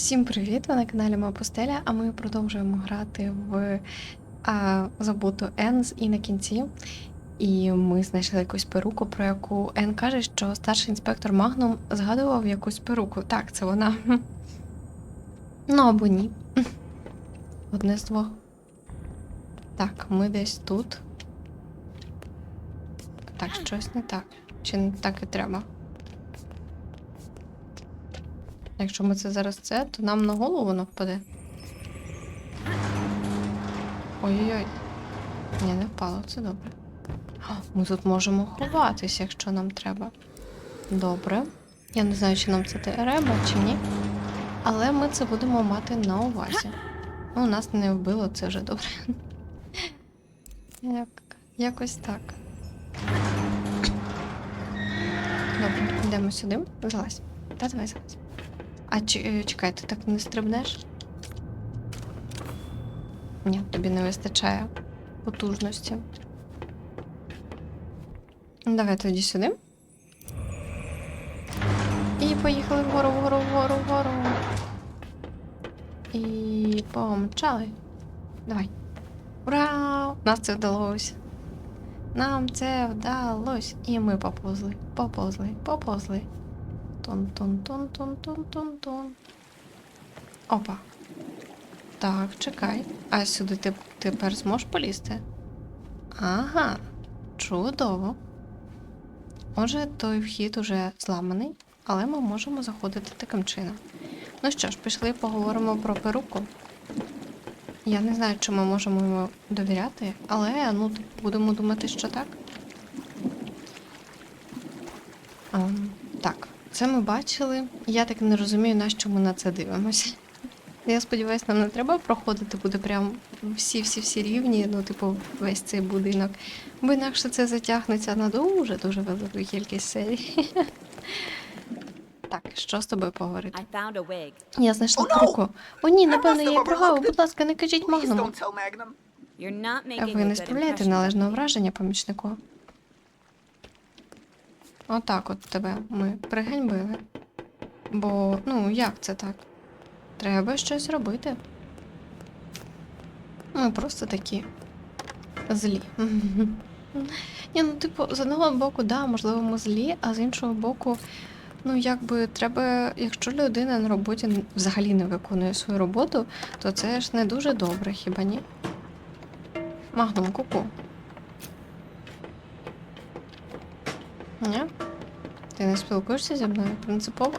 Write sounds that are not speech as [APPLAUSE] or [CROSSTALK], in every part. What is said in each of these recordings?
Всім привіт! Ви на каналі Мапустеля, а ми продовжуємо грати в а, забуту Енз і на кінці. І ми знайшли якусь перуку, про яку Ен каже, що старший інспектор Магнум згадував якусь перуку. Так, це вона. [LAUGHS] Ну або ні. [LAUGHS] Одне з двох. Так, ми десь тут. Так, щось не так. Чи не так і треба? Якщо ми це зараз це, то нам на голову воно впаде. Ой-ой-ой. Ні, не впало, це добре. Ми тут можемо ховатися, якщо нам треба. Добре. Я не знаю, чи нам це треба, чи ні. Але ми це будемо мати на увазі. Ну, нас не вбило, це вже добре. Як... Якось так. Добре, йдемо сюди. Залазь. Та давай залазь. А е, чекай, ти так не стрибнеш? Ні, тобі не вистачає потужності. Ну, Давай тоді сюди. І поїхали вгору, вгору, вгору, вгору. І помчали. Давай. Ура! Нас це вдалося. Нам це вдалося. І ми поповзли, поповзли, поповзли. Тон-тон-тон-тон-тон-тон-тон. Опа. Так, чекай. А сюди ти тепер зможеш полізти? Ага, чудово. Отже, той вхід уже зламаний, але ми можемо заходити таким чином. Ну що ж, пішли поговоримо про перуку. Я не знаю, чи ми можемо йому довіряти, але ну, будемо думати, що так. Ем, так, це ми бачили. Я так не розумію, на що ми на це дивимося. Я сподіваюся, нам не треба проходити буде прям всі-всі-всі рівні, ну, типу, весь цей будинок. Бо інакше це затягнеться на дуже-дуже велику кількість серій. [LAUGHS] Так, що з тобою поговорити? Я знайшла ну! руку. О, ні, напевно, я її прогавив. Будь ласка, не кажіть Магнуму. Ви не справляєте належного враження, помічнику. Отак от тебе ми приганьбили. Бо, ну, як це так? Треба щось робити. Ми просто такі злі. [LAUGHS] Ні, ну, типу, з одного боку, да, можливо, ми злі, а з іншого боку, ну, якби треба, якщо людина на роботі взагалі не виконує свою роботу, то це ж не дуже добре, хіба ні? Магнум куку. Ні? Ти не спілкуєшся зі мною принципово?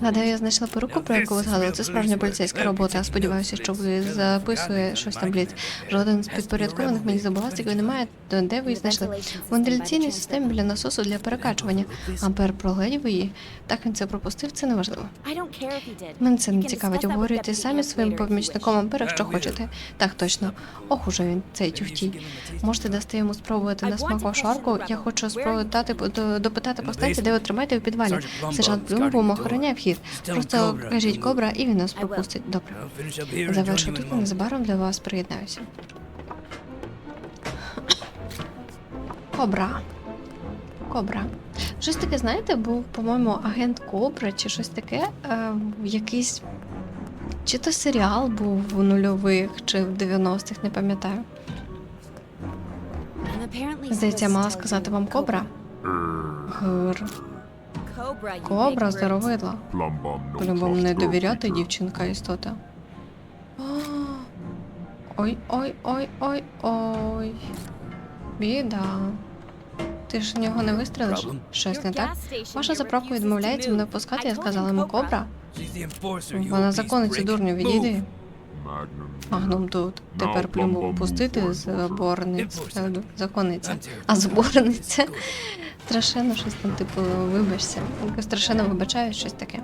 Гадаю, я знайшла перуку, про яку ви згадували. Це справжня поліцейська робота. Сподіваюся, що ви записує щось в таблиці. Жоден з підпорядкованих мені якої немає, де ви знайшли. В вентиляційній системі біля насосу для перекачування. Ампер проглядів її. Так він це пропустив, це неважливо. Мене це не цікавить. Обговорюйте самі своїм помічником wish. Ампер, якщо хочете. Так, точно. Ох, уже він цей тюхтій. Можете дасти йому спробувати на смак вашу арку. Я хочу спробувати до- допитати повстанця, де ви тримаєте у підвалі. Сержант Блюмбум охороняє вхід. Просто кажіть кобра, і він нас пропустить. Добре. Завершу тут і незабаром для вас приєднаюся. Кобра. Кобра. Щось таке, знаєте, був, по-моєму, агент Кобра чи щось таке. Е, якийсь. Чи то серіал був у нульових, чи в 90-х, не пам'ятаю. Здається, я мала сказати вам кобра. Гр. Кобра, здоровидла. По-любому не довіряти дівчинка істота. Ой, ой, ой, ой, ой. Біда. Ти ж в нього не вистрелиш? Щось не так? Ваша заправка відмовляється мене впускати, я сказала йому кобра. Вона закониться, дурню, відійди. Магнум тут. Тепер плюму пустити заборниць. Е, Законниця. А зборниця. Страшенно щось там, типу, вибачся. Страшенно вибачаю щось таке.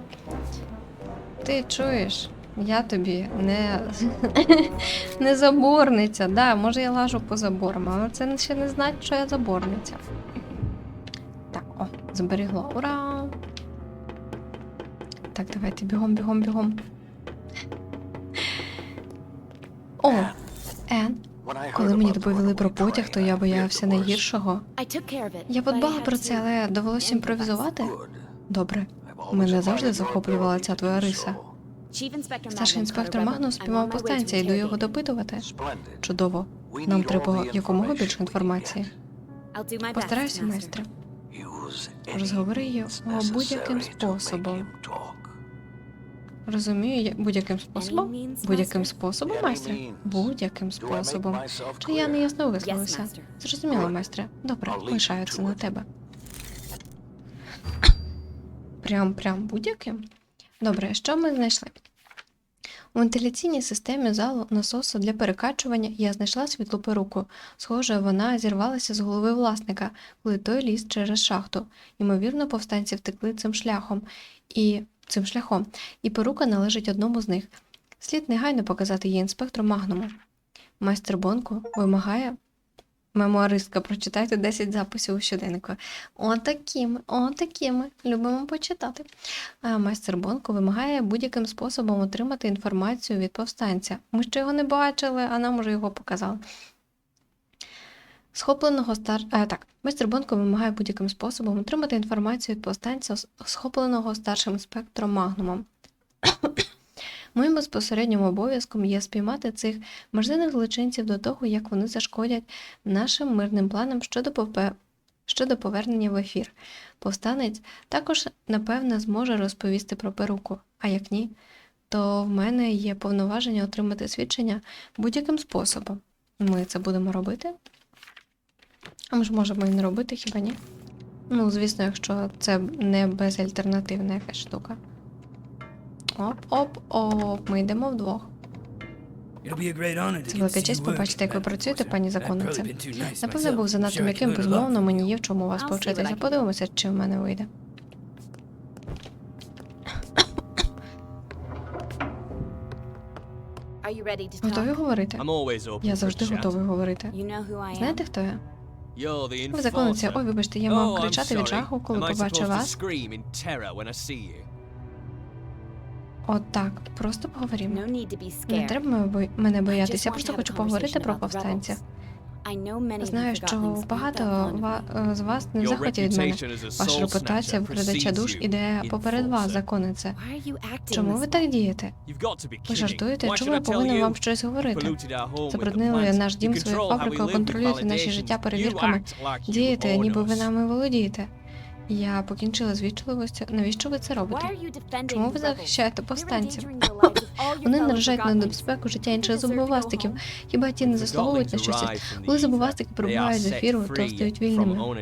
Ти чуєш? Я тобі не, [LAUGHS] не заборниця. Да, може я лажу по заборам, але це ще не значить, що я заборниця. Так, о, зберігло. Ура! Так, давайте бігом, бігом, бігом. О, Ен, коли мені доповіли про потяг, то я боявся найгіршого. Я подбала про це, але довелося імпровізувати. Добре. Мене завжди захоплювала ця твоя риса. Старший інспектор. Магнус спіймав повстанця, йду його допитувати. Чудово. Нам треба якомога більше інформації. Постараюся, майстре. Розговори його будь-яким способом. Розумію, я- будь-яким способом? Будь-яким способом, майстре? Будь-яким способом. Чи я не ясно висловився? Зрозуміло, майстре. Добре, лишаю це на тебе. Прям, прям будь-яким? Добре, що ми знайшли? У вентиляційній системі залу насосу для перекачування я знайшла світлу перуку. Схоже, вона зірвалася з голови власника, коли той ліз через шахту. Ймовірно, повстанці втекли цим шляхом і цим шляхом, і перука належить одному з них. Слід негайно показати її інспектору Магнуму. Майстер Бонку вимагає. Мемуаристка, прочитайте 10 записів у щоденнику. Отакими, отакими. Любимо почитати. А майстер Бонко вимагає будь-яким способом отримати інформацію від повстанця. Ми ще його не бачили, а нам уже його показали. Схопленого стар... а, так, майстер Бонко вимагає будь-яким способом отримати інформацію від повстанця, схопленого старшим інспектором Магнумом. [COUGHS] Моїм безпосереднім обов'язком є спіймати цих можливих злочинців до того, як вони зашкодять нашим мирним планам щодо, пове... щодо повернення в ефір. Повстанець також, напевне, зможе розповісти про перуку, а як ні, то в мене є повноваження отримати свідчення будь-яким способом. Ми це будемо робити. А ми ж можемо і не робити, хіба ні? Ну, звісно, якщо це не безальтернативна якась штука. Оп, оп, оп, ми йдемо вдвох. Це велика честь побачити, як ви працюєте, пані законнице. Напевно, був занадто м'яким, безумовно, мені є в чому вас повчитися. Подивимося, чи в мене вийде. Готові говорити? Я завжди готовий говорити. Знаєте, хто я? You're the Ви законниця. Ой, вибачте, я Oh, мав кричати від жаху, коли to вас. scream in terror when I see you? От так, просто поговоримо. No need to be Не треба мене боятися, я просто хочу поговорити про about Знаю, що багато е, з вас не в захваті від мене. Ваша репутація вкрадача душ іде поперед вас, законнице. Why are you acting Чому ви так дієте? You've got to be Ви жартуєте? Чому я повинен вам щось говорити? Забруднили наш дім своєю control how we фабрикою, контролюєте наші життя You перевірками. Дієте, ніби ви нами володієте. Я покінчила з вічливостю. Навіщо ви це робите? Чому ви захищаєте повстанців? [LAUGHS] Вони наражають на небезпеку життя інших зубовластиків. Хіба ті не заслуговують на the Коли зубовластики прибувають з ефіру, то стають вільними.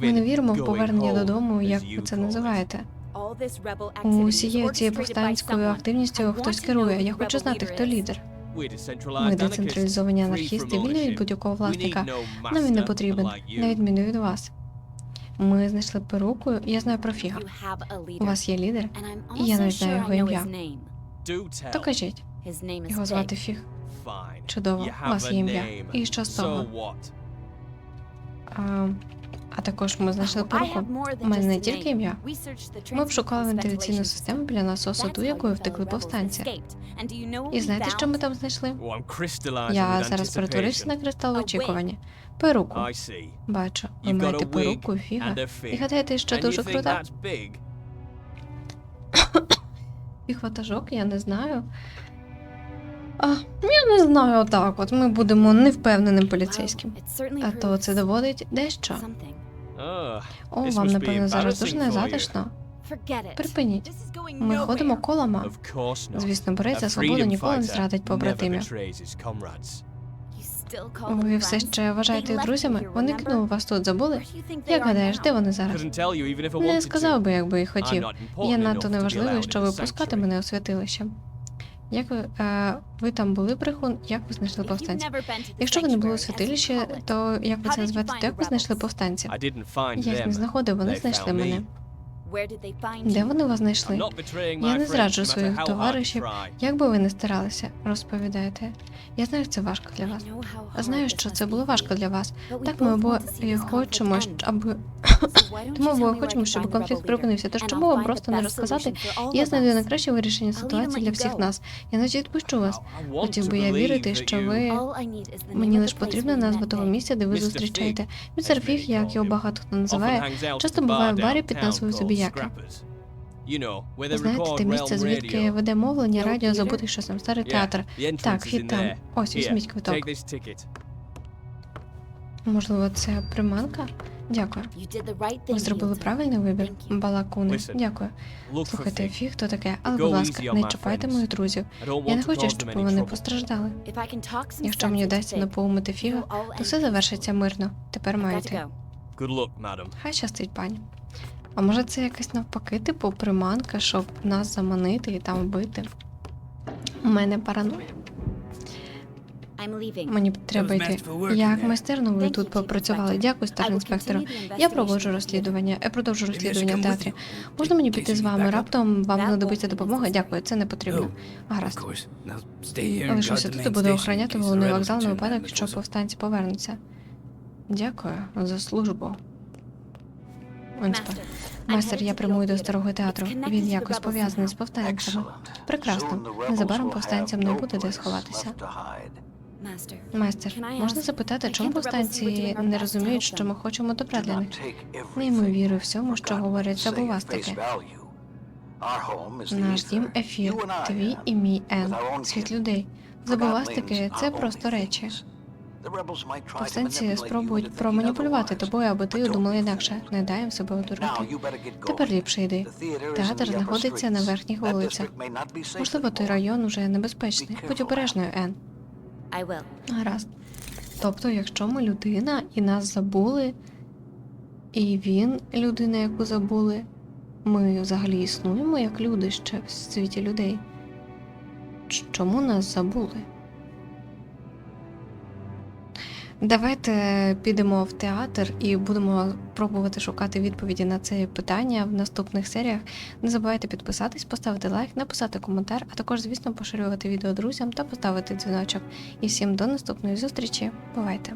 Ми не віримо в повернення додому, як ви це називаєте. Усією цією повстанською активністю хтось керує. Я хочу знати, хто лідер. Ми децентралізовані анархісти, вільні від будь-якого власника. Нам він не потрібен, на відміну від вас. Ми знайшли перуку, я знаю про Фіга. У вас є лідер? І я не навіть знаю його ім'я. То кажіть, його звати Фіг. Чудово, у вас є ім'я. І що з того? А, а також ми знайшли I перуку. У мене не тільки ім'я. Ми обшукали вентиляційну систему біля насосу, ту, якою втекли повстанці. І знаєте, що ми там знайшли? Oh, Я зараз перетворився на кристал очікуванні. Перуку. Бачу, ви маєте перуку і фіга. І гадаєте, що дуже крута? big? [COUGHS] Ватажок, я не знаю. А, я не знаю отак. От ми будемо невпевненим поліцейським. А то це доводить дещо. О, вам напевно зараз дуже незатишно. Припиніть. Ми ходимо not. Звісно, борець за свободу ніколи не зрадить побратимів. Ви все ще вважаєте їх друзями? Вони кинули вас тут, забули? Як гадаєш, де вони зараз? Не сказав би, якби і хотів. Я надто неважливий, the випускати sanctuary. мене у святилище. Як ви, е, ви там були брехун? Як ви знайшли повстанців? Якщо ви не були у святилищі, то як ви це find то як ви знайшли повстанців? Я їх не знаходив, вони знайшли мене. Де вони вас знайшли? Я не зраджу своїх товаришів. Як би ви не старалися, розповідаєте. Я знаю, це важко для вас. знаю, що це було важко для вас. Так ми обоє хочемо, аби Тому ми хочемо, щоб конфлікт припинився. Тож чому вам просто не розказати? Я знайду найкраще вирішення ситуації для всіх нас. Я наче відпущу вас. Хотів би я вірити, що ви. Мені лише потрібна назва того місця, де ви зустрічаєте. Містер Фіг, як його багато хто називає, часто буває в барі під назвою they Знаєте, те місце, звідки веде мовлення, радіо theater? забутих часом, старий театр. Так, in там. Ось, візьміть квиток. Можливо, це приманка? Дякую. Ви зробили правильний вибір, балакуни. Дякую. Слухайте, фіг, хто таке, але, будь ласка, не чіпайте моїх друзів. Я не хочу, щоб вони постраждали. Якщо Якщо мені вдасться напоумити фіга, то все завершиться мирно. Тепер маєте. Хай щастить, пані. А може це якась навпаки, типу приманка, щоб нас заманити і там вбити? У мене параноя. Мені треба йти. Як майстерно ви тут попрацювали. Дякую, старий інспектору. Я проводжу розслідування. Я продовжу розслідування в театрі. Можна мені піти з вами? Раптом вам знадобиться допомога? Дякую, це не потрібно. Гаразд. Лишуся тут і буду охороняти головний вокзал на випадок, якщо повстанці повернуться. Дякую за службу. Інспе. Майстер, я прямую до старого театру. Він якось пов'язаний з повстанцями. Прекрасно. Незабаром повстанцям не буде де сховатися. Майстер, можна запитати, чому повстанці не розуміють, що ми хочемо добра для них? Не йому вірю всьому, що говорять забувастики. Наш дім ефір, твій і мій Ен, світ людей. Забувастики це просто речі. Повстанці спробують проманіпулювати тобою, аби ти думала інакше. Не дай їм себе одурити. Тепер ліпше йди. Театр знаходиться на верхніх вулицях. Можливо, той район уже небезпечний. Будь обережною, Ен. Гаразд. Тобто, якщо ми людина і нас забули, і він людина, яку забули, ми взагалі існуємо як люди ще в світі людей. Чому нас забули? Давайте підемо в театр і будемо пробувати шукати відповіді на це питання в наступних серіях. Не забувайте підписатись, поставити лайк, написати коментар, а також, звісно, поширювати відео друзям та поставити дзвіночок. І всім до наступної зустрічі. Бувайте!